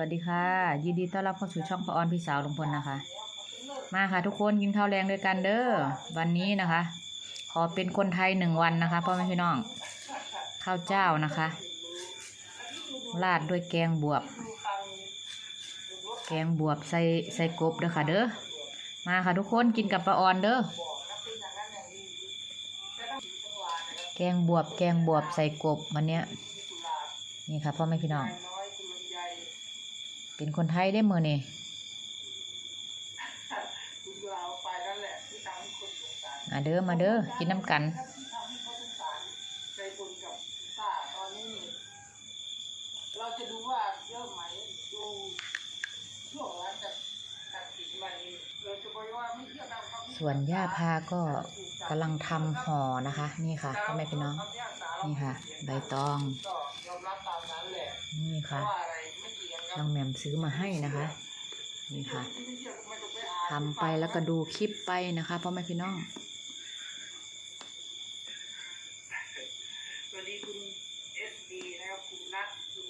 วัสดีค่ะ ยินดีต้อนรับเข้าสู่ช่องพระออนพี่สาวลุงพลนะคะ มาค่ะทุกคนกินข้าวแรงด้วยกันเด้อวันนี้นะคะ ขอเป็นคนไทยหนึ่งวันนะคะพ่อแม่พี่น้องข้าวเจ้านะคะ ราดด้วยแกงบวบ แกงบวบใส่ใส่กบเด้อค่ะ เด้อมาค่ะทุกคนกินกับปลาออนเด้อแกงบวบแกงบวบใส่กบวันเนี้ยนี่ค่ะพ่อแม่พี่น้อง เป็นคนไทยได้มือนี่มาเด้อมาเด้อกินน้ำกันเราจะดูว่าเยอะไหมดูช่วงหลังจากตัดสินมานี้เราจะบอกว่าไม่เชื่อตามส่วนย่าพาก็กำลังทำห่อนะคะ นี่ค่ะพ่อแม่พี่น้อง นี่ค่ะ ใบตอง นี่ค่ะ น้รัอบงแหม่มซื้อมาให้นะคะ นี่ค่ะไม่เชื่อก็ไม่ต้องไปอ่านทำไปแล้วก็ดูคลิปไปนะคะพ่อแม่พี่น้องสวัสดีคุณเอสดีนะครับคุณนัทคุณ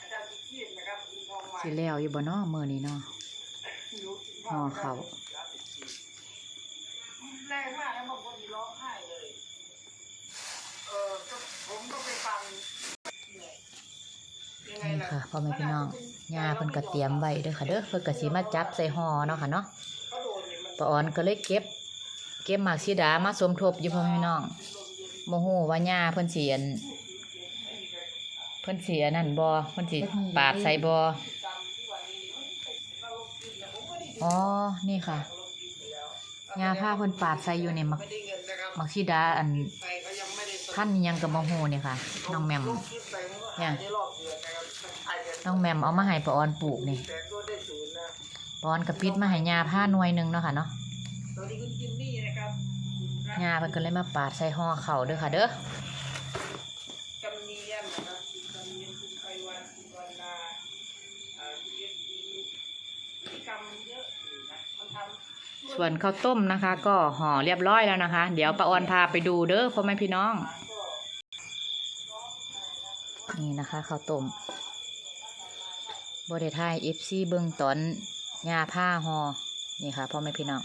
อาจารย์สุขีนนะครับคุณทองใหม่สิแล้วอยู่บ่เนาะมื้อนี้เนาะอยู่ห่อเขาแรงมากนะบางคนนี่ร้องไห้เลย เออก็ผมก็ไปฟังเนี่ยยังไงนี่ล่ะค่ะพ่อแม่พี่น้อง ย่าเพิ่นก็เตรียมไว้เด้อค่ะเด้อเพิ่นก็สิมาจับใส่ห่อเนาะค่ะเนาะปออนก็เลยเก็บ เก็บหมากสีดามาสมทบอยู่พ่อแม่พี่น้องโมโหว่าย่าเพิ่นสิอันเพิ่นสิอันนั่นบ่เพิ่นสิปาดใส่บ่อ๋อ นี่ค่ะย่าพาเพิ่นปาดใส่อยู่ในหมักไม่ได้เงินนะครับหมักสีดาอันไปเขานยังกับโมโหเนี่ยค่ะ น้องแมม เนี่ยต้องแมมเอามาให้ปออนปลูกนี่ปออนกับพิษมาให้ยาผ้าหน่วยหนึ่งเนาะค่ะเนาะยาเพิ่นก็เลยมาปาดใส่ห่อเข่าด้วยค่ะเด้อส่วนข้าวต้มนะคะ ก็ห่อเรียบร้อยแล้วนะคะ เดี๋ยวป้าออนพาไปดูเด้อพ่อแม่พี่น้อง นี่นะคะข้าวต้มบริทายเอฟซีเบิ้งตอนยาผ้าหอนี่ค่ะพ่อแม่พี่น้อง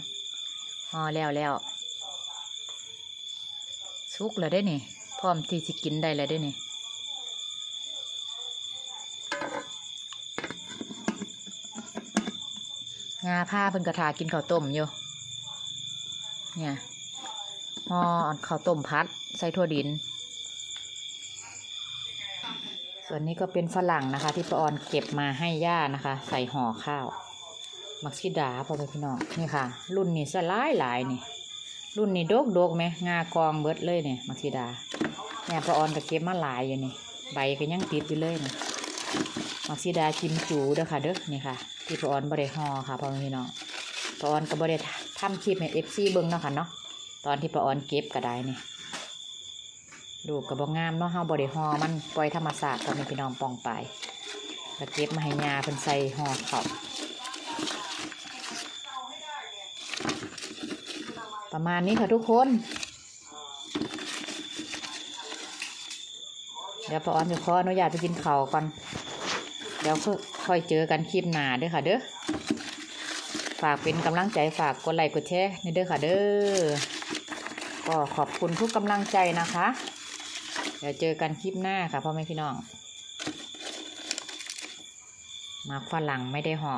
หอแล้วแล้วสุกแล้วได้นี่พร้อมที่จะกินได้แล้วได้นี่งาผ้าเพิ่นกระทากินข้าวต้มอยู่ เนี่ยห่อข้าวต้มพัด ใส่ถั่วดิน ส่วนนี้ก็เป็นฝรั่งนะคะ ที่ปาออนเก็บมาให้ย่านะคะ ใส่ห่อข้าว มักซิดาพ่อแม่พี่น้องนี่ค่ะ รุ่นนี้สลายหลายนี่ รุ่นนี้โดกโดกไหมงากองเบิดเลยเนี่ยมักซิดาเนี่ยปาออนก็เก็บมาหลายอยู่นี่ใบก็ยังติดอยู่เลยนี่มักซิดากิมจูเด้อค่ะเด้อนี่ค่ะ ที่ปาออนบริห่อค่ะพ่อแม่พี่น้องปาออนก็บริทำคลิปให้เอฟซีเบิ้งเนาะค่ะเนาะตอนที่ปาออนเก็บก็ได้นี่ย ดูกับบงามเนาะเฮาบริหอมันปล่อยธรรมศาสตร์ตอนนี้พี่น้องปองไปแล้วเก็บมาให้ยาเพิ่นใส่ห่อขาวประมาณนี้ค่ะทุกคน เดี๋ยวป้าออนจะขออนุญาตไปกินข้าวก่อนเดี๋ยวค่อยเจอกันคลิปหน้าเด้อค่ะเด้อฝากเป็นกำลังใจฝากกดไลค์กดแชร์ในเด้อค่ะเด้อก็ขอบคุณทุกกำลังใจนะคะ ดี๋ยวเจอกันคลิปหน้าค่ะพ่อแม่พี่น้องมาฝรั่งไม่ได้ห่อ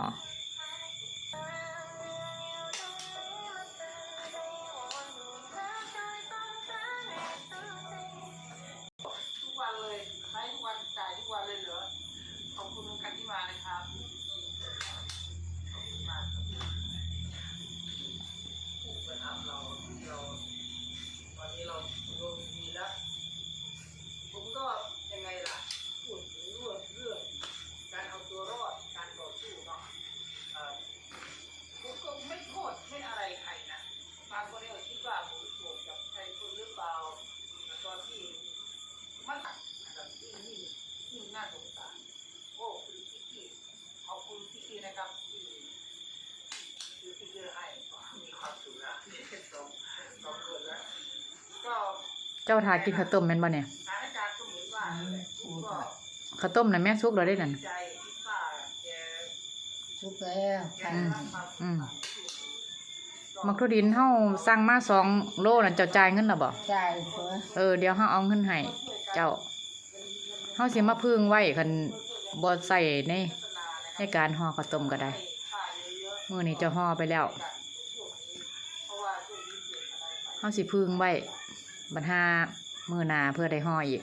สงสารโอ้คุณพิกกี้ขอบคุณพิกกี้นะครับที่ที่ที่เลือกให้มีความสุขนะนี่สองสองคนแล้วก็เจ้าทากินข้าวต้มแม่นบ่เนี่ยสถานการณ์ก็เหมือนว่านั่นแหละผมก็ข้าวต้มน่ะแม่ซุกเราได้นั่นใจที่ป้าแกทุกแล้วค่ะอืมอืมมักทุดินเฮาสั่งมาสองโลนั่นเจ้าจ่ายเงินแล้วบ่จ่ายตัวเออเดี๋ยวเฮาเอาเงินให้เจ้า เฮาสิมาพึ่งไว้คันบ่ใส่ในในการห่อข้าวต้มก็ได้มื้อนี้จะห่อไปแล้วเฮาสิพึ่งไว้บัดหามื้อหน้าเพื่อได้ห่ออีก